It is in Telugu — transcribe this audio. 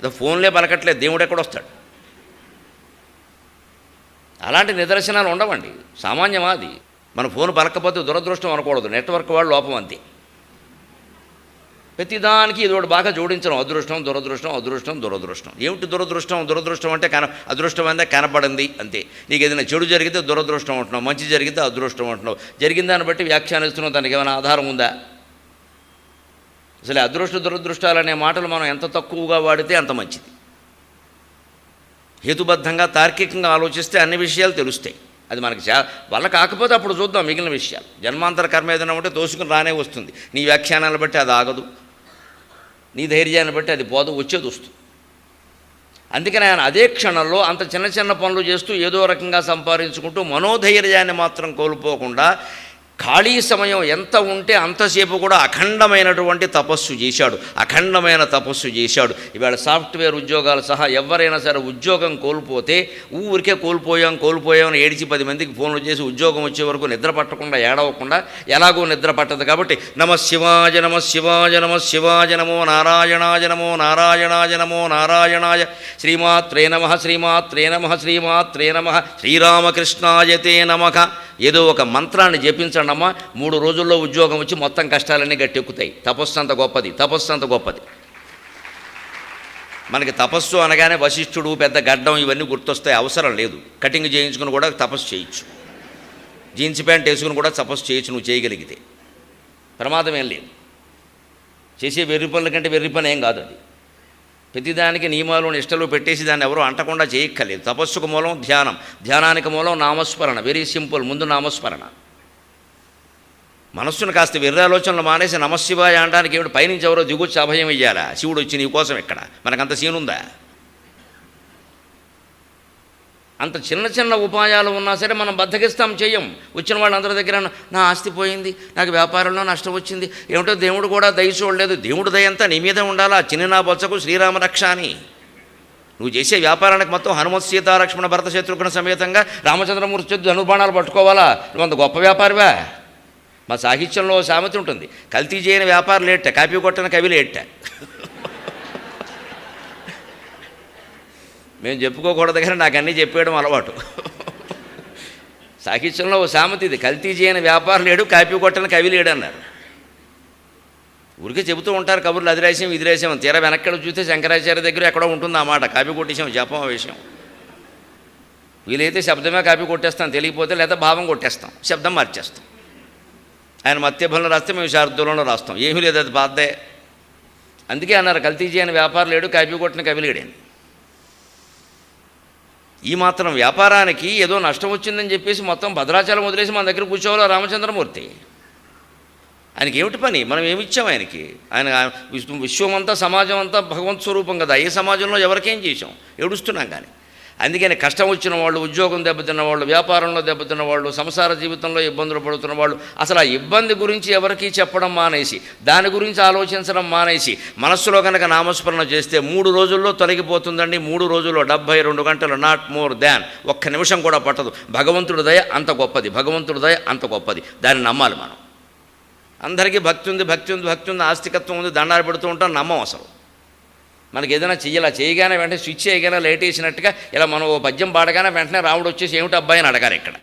ఏదో ఫోన్లే పలకట్లేదు దేవుడు ఎక్కడ వస్తాడు. అలాంటి నిదర్శనాలు ఉండవండి. సామాన్యమా అది. మన ఫోన్ పలకపోతే దురదృష్టం అనకూడదు. నెట్వర్క్ వాళ్ళు లోపం అంతే. ప్రతిదానికి ఇది ఒకటి బాగా జోడించడం అదృష్టం దురదృష్టం అదృష్టం దురదృష్టం. ఏమిటి దురదృష్టం? దురదృష్టం అంటే కన అదృష్టం అంటే కనపడింది అంతే. నీకు ఏదైనా చెడు జరిగితే దురదృష్టం అంటున్నావు మంచి జరిగితే అదృష్టం అంటున్నావు. జరిగిన దాన్ని బట్టి వ్యాఖ్యానిస్తున్నావు దానికి ఏమైనా ఆధారం ఉందా? అసలు అదృష్ట దురదృష్టాలు అనే మాటలు మనం ఎంత తక్కువగా వాడితే అంత మంచిది. హేతుబద్ధంగా తార్కికంగా ఆలోచిస్తే అన్ని విషయాలు తెలుస్తాయి. అది మనకి చా వల్ల కాకపోతే అప్పుడు చూద్దాం మిగిలిన విషయాలు. జన్మాంతర కర్మ ఏదైనా ఉంటే తోసుకుని రానే వస్తుంది. నీ వ్యాఖ్యానాలు బట్టి అది ఆగదు. నీ ధైర్యాన్ని బట్టి అది పోదు వచ్చేది వస్తుంది. అందుకని ఆయన అదే క్షణంలో అంత చిన్న చిన్న పనులు చేస్తూ ఏదో రకంగా సంపాదించుకుంటూ మనోధైర్యాన్ని మాత్రం కోల్పోకుండా ఖాళీ సమయం ఎంత ఉంటే అంతసేపు కూడా అఖండమైనటువంటి తపస్సు చేశాడు. అఖండమైన తపస్సు చేశాడు. ఇవాళ సాఫ్ట్వేర్ ఉద్యోగాలు సహా ఎవరైనా సరే ఉద్యోగం కోల్పోతే ఊరికే కోల్పోయాం కోల్పోయామని ఏడిచి పది మందికి ఫోన్లు చేసి ఉద్యోగం వచ్చే వరకు నిద్ర పట్టకుండా ఏడవకుండా ఎలాగో నిద్ర పట్టదు కాబట్టి నమ శివాజ నమ శివాజ నమ శివాజ నమో నారాయణాయ నమో నారాయణాయ నమో నారాయణాయ. శ్రీమాత్రే నమ శ్రీమాత్రే నమ శ్రీమాత్రే నమ. శ్రీరామకృష్ణాయతే నమః. ఏదో ఒక మంత్రాన్ని జపించండి అమ్మా మూడు రోజుల్లో ఉద్యోగం వచ్చి మొత్తం కష్టాలన్నీ గట్టెక్కుతాయి. తపస్సు అంత గొప్పది తపస్సు అంత గొప్పది. మనకి తపస్సు అనగానే వశిష్ఠుడు పెద్ద గడ్డం ఇవన్నీ గుర్తొస్తాయి అవసరం లేదు. కటింగ్ చేయించుకుని కూడా తపస్సు చేయొచ్చు. జీన్స్ ప్యాంట్ వేసుకుని కూడా తపస్సు చేయొచ్చు నువ్వు చేయగలిగితే. ప్రమాదం ఏం లేదు. చేసే వెర్రి పనుల కంటే వెర్రి పని ఏం కాదు అది. ప్రతిదానికి నియమాలు నిష్టలు పెట్టేసి దాన్ని ఎవరూ అంటకుండా చేయక్కర్లేదు. తపస్సుకు మూలం ధ్యానం. ధ్యానానికి మూలం నామస్మరణ. వెరీ సింపుల్ ముందు నామస్మరణ. మనస్సును కాస్త విర్రాలోచనలు మానేసి నమశివాయ అనడానికి ఏమిటి? పైనుంచి ఎవరో దిగుచ్చి అభయం ఇయ్యాలా? శివుడు వచ్చి నీ కోసం ఇక్కడ మనకంత సీనుందా? అంత చిన్న చిన్న ఉపాయాలు ఉన్నా సరే మనం బద్దకిస్తాం చెయ్యం. వచ్చిన వాళ్ళందరి దగ్గర నా ఆస్తి పోయింది నాకు వ్యాపారంలో నష్టం వచ్చింది. ఏమిటో దేవుడు కూడా దయ చూడలేదు. దేవుడు దయంతా నీ మీద ఉండాలా? చిన్న నా బొచ్చకు శ్రీరామ రక్ష అని. నువ్వు చేసే వ్యాపారానికి మొత్తం హనుమత్ సీతాలక్ష్మణ భరత శత్రుఘ్న సమేతంగా రామచంద్రమూర్తి చెద్దు ధనుర్బాణాలు పట్టుకోవాలా? నువ్వు అంత గొప్ప వ్యాపారివా? మా సాహిత్యంలో సామెత ఉంటుంది. కల్తీ చేయని వ్యాపారం లేట కాపీ కొట్టిన కవి లేట మేము చెప్పుకోకూడదు కానీ నాకు అన్నీ చెప్పేయడం అలవాటు. సాహిత్యంలో ఓ సామెత ఇది కల్తీ చేయని వ్యాపారం లేడు కాపీ కొట్టిన కవి లేడు అన్నారు ఊరికే చెబుతూ ఉంటారు కబుర్లు అది రాసాం ఇది రాసాం తీరా వెనక్కడ చూస్తే శంకరాచార్య దగ్గర ఎక్కడో ఉంటుంది ఆ మాట కాపీ కొట్టేసాం జపం విషయం వీలైతే శబ్దమే కాపీ కొట్టేస్తాం తెలియకపోతే లేదా భావం కొట్టేస్తాం శబ్దం మార్చేస్తాం. ఆయన మత్యఫలం రాస్తే మేము శారదులంలో రాస్తాం. ఏమీ లేదు అది బాధే అందుకే అన్నారు కల్తీ చేయని వ్యాపారం లేడు కాపీ కొట్టిన కవి లేడని. ఈ మాత్రం వ్యాపారానికి ఏదో నష్టం వచ్చిందని చెప్పేసి మొత్తం భద్రాచలం వదిలేసి మన దగ్గర కూర్చోవాలా రామచంద్రమూర్తి. ఆయనకి ఏమిటి పని? మనం ఏమిచ్చాం ఆయనకి? ఆయన విశ్వమంతా సమాజం అంతా భగవంత్ స్వరూపం కదా. ఏ సమాజంలో ఎవరికేం చేసాం ఏడుస్తున్నాం కానీ. అందుకని కష్టం వచ్చిన వాళ్ళు ఉద్యోగం దెబ్బతిన్న వాళ్ళు వ్యాపారంలో దెబ్బతిన్న వాళ్ళు సంసార జీవితంలో ఇబ్బందులు పడుతున్న వాళ్ళు అసలు ఆ ఇబ్బంది గురించి ఎవరికీ చెప్పడం మానేసి దాని గురించి ఆలోచించడం మానేసి మనస్సులో కనుక నామస్మరణ చేస్తే మూడు రోజుల్లో తొలగిపోతుందండి. మూడు రోజుల్లో డెబ్భై రెండు గంటలు నాట్ మోర్ దాన్ ఒక్క నిమిషం కూడా పట్టదు. భగవంతుడి దయ అంత గొప్పది. భగవంతుడి దయ అంత గొప్పది. దాన్ని నమ్మాలి మనం. అందరికీ భక్తి ఉంది భక్తి ఉంది భక్తి ఉంది ఆస్తికత్వం ఉంది దండాలు పెడుతూ ఉంటాం నమ్మం అసలు. మనకి ఏదైనా చెయ్యాలా? చేయగానే వెంటనే స్విచ్ చేయగానే లేట్ వేసినట్టుగా ఇలా మనం ఓ పద్యం పాడగానే వెంటనే రాముడు వచ్చేసి ఏమిటి అబ్బాయి అని అడగారు ఇక్కడ.